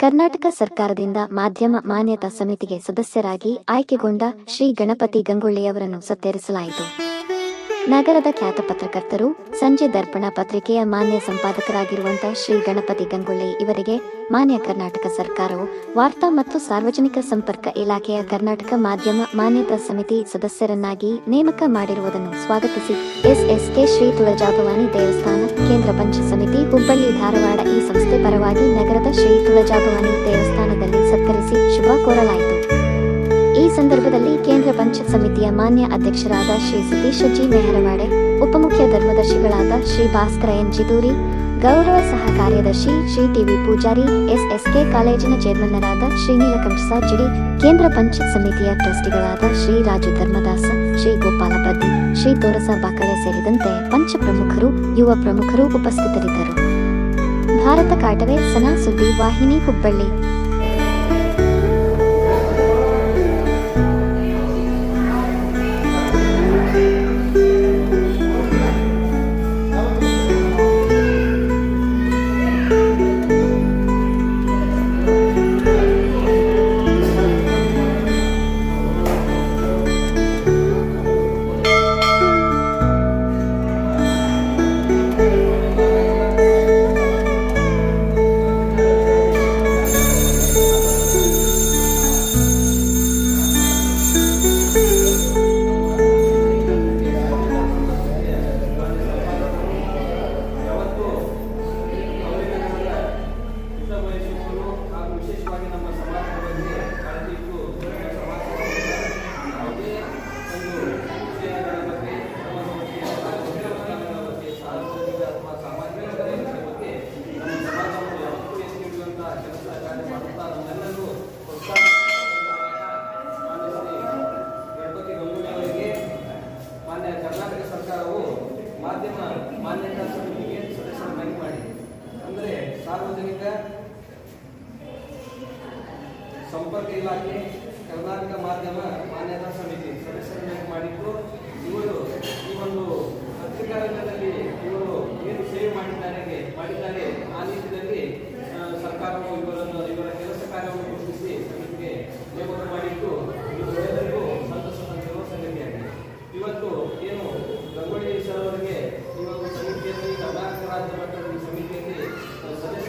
ಕರ್ನಾಟಕ ಸರ್ಕಾರದಿಂದ ಮಾಧ್ಯಮ ಮಾನ್ಯತಾ ಸಮಿತಿಗೆ ಸದಸ್ಯರಾಗಿ ಆಯ್ಕೆಗೊಂಡ ಶ್ರೀ ಗಣಪತಿ ಗಂಗೊಳ್ಳಿಯವರನ್ನು ಸತ್ಕರಿಸಲಾಯಿತು. ನಗರದ ಖ್ಯಾತ ಪತ್ರಕರ್ತರು ಸಂಜೆ ದರ್ಪಣ ಪತ್ರಿಕೆಯ ಮಾನ್ಯ ಸಂಪಾದಕರಾಗಿರುವಂತಹ ಶ್ರೀ ಗಣಪತಿ ಗಂಗೊಳ್ಳಿ ಇವರಿಗೆ ಮಾನ್ಯ ಕರ್ನಾಟಕ ಸರ್ಕಾರವು ವಾರ್ತಾ ಮತ್ತು ಸಾರ್ವಜನಿಕ ಸಂಪರ್ಕ ಇಲಾಖೆಯ ಕರ್ನಾಟಕ ಮಾಧ್ಯಮ ಮಾನ್ಯತಾ ಸಮಿತಿ ಸದಸ್ಯರನ್ನಾಗಿ ನೇಮಕ ಮಾಡಿರುವುದನ್ನು ಸ್ವಾಗತಿಸಿ ಎಸ್ಎಸ್ಕೆ ಶ್ರೀ ತುಳಜಾಭವಾನಿ ದೇವಸ್ಥಾನ ಕೇಂದ್ರ ಪಂಚ ಸಮಿತಿ ಹುಬ್ಬಳ್ಳಿ ಧಾರವಾಡ ಈ ಸಂಸ್ಥೆ ಪರವಾಗಿ ನಗರದ ಶ್ರೀ ತುಳಜಾಭವಾನಿ ದೇವಸ್ಥಾನದಲ್ಲಿ ಸತ್ಕರಿಸಿ ಶುಭ ಕೋರಲಾಯಿತು. ಸಮಿತಿಯ ಮಾನ್ಯ ಅಧ್ಯಕ್ಷರಾದ ಶ್ರೀ ಸತೀಶ ಜಿ ಮೆಹರವಾಡೆ ಉಪಮುಖ್ಯ ಧರ್ಮದರ್ಶಿಗಳಾದ ಶ್ರೀ ಭಾಸ್ಕರ ಎನ್ ಜಿದೂರಿ ಗೌರವ ಸಹ ಕಾರ್ಯದರ್ಶಿ ಶ್ರೀ ಟಿವಿ ಪೂಜಾರಿ ಎಸ್ಎಸ್ಕೆ ಕಾಲೇಜಿನ ಚೇರ್ಮನ್ನರಾದ ಶ್ರೀ ನೀಲಕಂಠ ಜಿಡಿ ಕೇಂದ್ರ ಪಂಚಾಯತ್ ಸಮಿತಿಯ ಟ್ರಸ್ಟಿಗಳಾದ ಶ್ರೀ ರಾಜು ಧರ್ಮದಾಸ, ಶ್ರೀ ಗೋಪಾಲ ಪ್ರದಿ ಶ್ರೀ ತೋರಸ ಬಾಕಳೆ ಸೇರಿದಂತೆ ಪಂಚ ಪ್ರಮುಖರು, ಯುವ ಪ್ರಮುಖರು ಉಪಸ್ಥಿತರಿದ್ದರು. ಭಾರತ ಕಾಟವೇ ಸನಾ ಸುದ್ದಿ ವಾಹಿನಿ ಹುಬ್ಬಳ್ಳಿ. ಕರ್ನಾಟಕ ಸರ್ಕಾರವು ಮಾಧ್ಯಮ ಮಾನ್ಯತಾ ಸಮಿತಿಗೆ ಸದಸ್ಯರನ್ನಾಗಿ ಮಾಡಿ ಅಂದರೆ ಸಾರ್ವಜನಿಕ ಸಂಪರ್ಕ ಇಲಾಖೆ ಕರ್ನಾಟಕ ಮಾಧ್ಯಮ ಮಾನ್ಯತಾ ಸಮಿತಿ ಸದಸ್ಯರನ್ನಾಗಿ ಮಾಡಿದ್ದು ಇವರು ಏನು ರಂಗೋಳಿ ಸರ್ ಅವರಿಗೆ ಈ ಒಂದು ಸಮಿತಿಯಲ್ಲಿ ಕರ್ನಾಟಕ ರಾಜ್ಯ ಮಟ್ಟದ ಸಮಿತಿಯಲ್ಲಿ ಸದಸ್ಯ